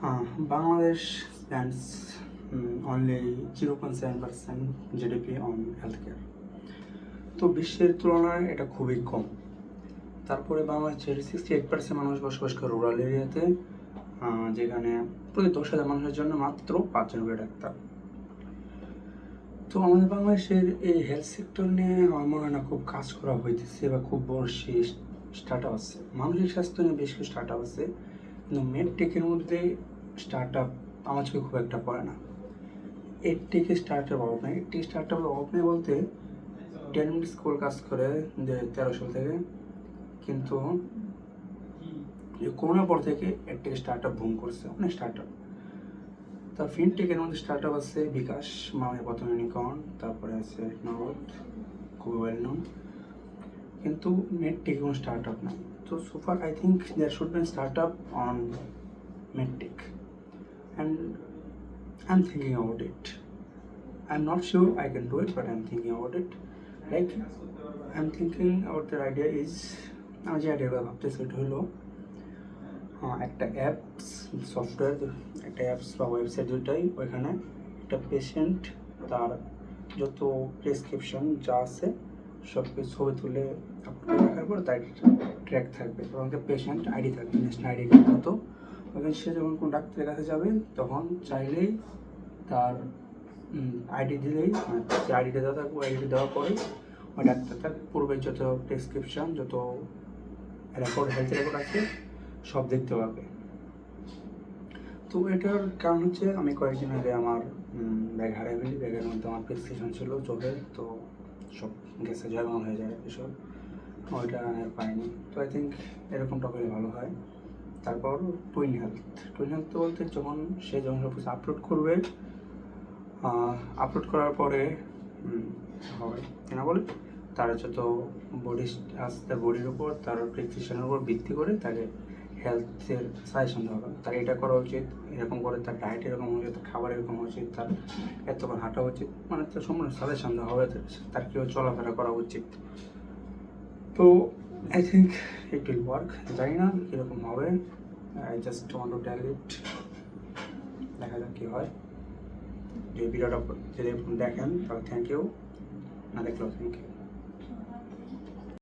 Bangladesh spends only 0.7% GDP on healthcare. তো বিশ্বের তুলনায় এটা খুবই কম। তারপরে বাংলাদেশের সিক্সটি এইট পার্সেন্ট মানুষ বসবাস করে রুরাল এরিয়াতে যেখানে প্রতি দশ হাজার মানুষের জন্য মাত্র পাঁচজন করে ডাক্তার। তো আমাদের বাংলাদেশের এই হেলথ সেক্টর নিয়ে আমার মনে হয় না খুব কাজ করা হইতেছে বা খুব বড় স্টার্ট আছে। মানসিক স্বাস্থ্য নিয়ে বেশ কিছু স্টার্ট আছে। মেডটেকের মধ্যে স্টার্ট আপ আমার চোখে খুব একটা পড়ে না। এডটেকে স্টার্ট আপ অভাব নেই। এডটেক স্টার্ট আপের অভাব নেই বলতে টেন মিনিট স্কুল কাজ করে যে তেরো সাল থেকে। কিন্তু করোনার পর থেকে এডটেক স্টার্ট আপ বুম করছে। অনেক স্টার্ট আপ তার ফিনটেকের মধ্যে স্টার্ট আপ আছে বিকাশ মামের প্রথম ইউনিকর্ন তারপরে আছে নগদ, খুবই ওয়েল নোন কিন্তু মেডটেক কোনো স্টার্ট আপ নাই তো so far I think there should be startup on medtech and i'm thinking about it i'm not sure i can do it, but i'm thinking about it like, i'm thinking about the idea is, আমি যে আইডিয়াটা ভাবতেছি সেটা হলো একটা apps software একটা apps বা website দুটাই ওইখানে একটা পেশেন্ট তার যত প্রেসক্রিপশন যা আছে সব কিছু ছবি তুলে আপলোড রাখার পর তার ট্র্যাক থাকবে এবং একটা পেশেন্ট আইডি থাকবে ন্যাশনাল আইডি কার্ড মতো। ওখানে সে যখন কোনো ডাক্তারের কাছে যাবে, তখন চাইলেই তার আইডি দিলেই মানে যে আইডিটা দেওয়া থাকবে আইডি দেওয়ার পরেই ওই ডাক্তার তার পূর্বের যত প্রেসক্রিপশন যত রেকর্ড হেলথ রেকর্ড আছে, সব দেখতে পাবে তো এটার কারণ হচ্ছে আমি কয়েকদিন আগে আমার ব্যাগ হারাই ফেলি, ব্যাগের মধ্যে আমার প্রেসক্রিপশন ছিল চোখের তো সব গেছে জয়মান হয়ে যায় এসব। ওইটা আর পাইনি। তো আই থিঙ্ক এরকম হলে ভালো হয়। তারপর টুইন হেলথ টুইন হেলথ বলতে যখন সে যখন সব কিছু আপলোড করবে আপলোড করার পরে হয়। কেনা বলে? তার যত বডি আছে তার বডির উপর, তার প্রেসক্রিপশনের উপর ভিত্তি করে তাকে হেলথের সাজেশন দেওয়া তার এটা করা উচিত, এরকম করে তার ডায়েট এরকম হওয়া উচিত খাবার এরকম উচিত, তার এতক্ষণ হাঁটা উচিত মানে তার সম্পূর্ণ সাজেশন দেওয়া হবে, তার- কেউ চলাফেরা করা উচিত। তো I think it will work জানি না কীরকম হবে। I just want to tell it দেখা যাক কী হয়। যদি ভিডিওটা যদি দেখেন, তাহলে থ্যাংক ইউ না দেখলেও থ্যাংক ইউ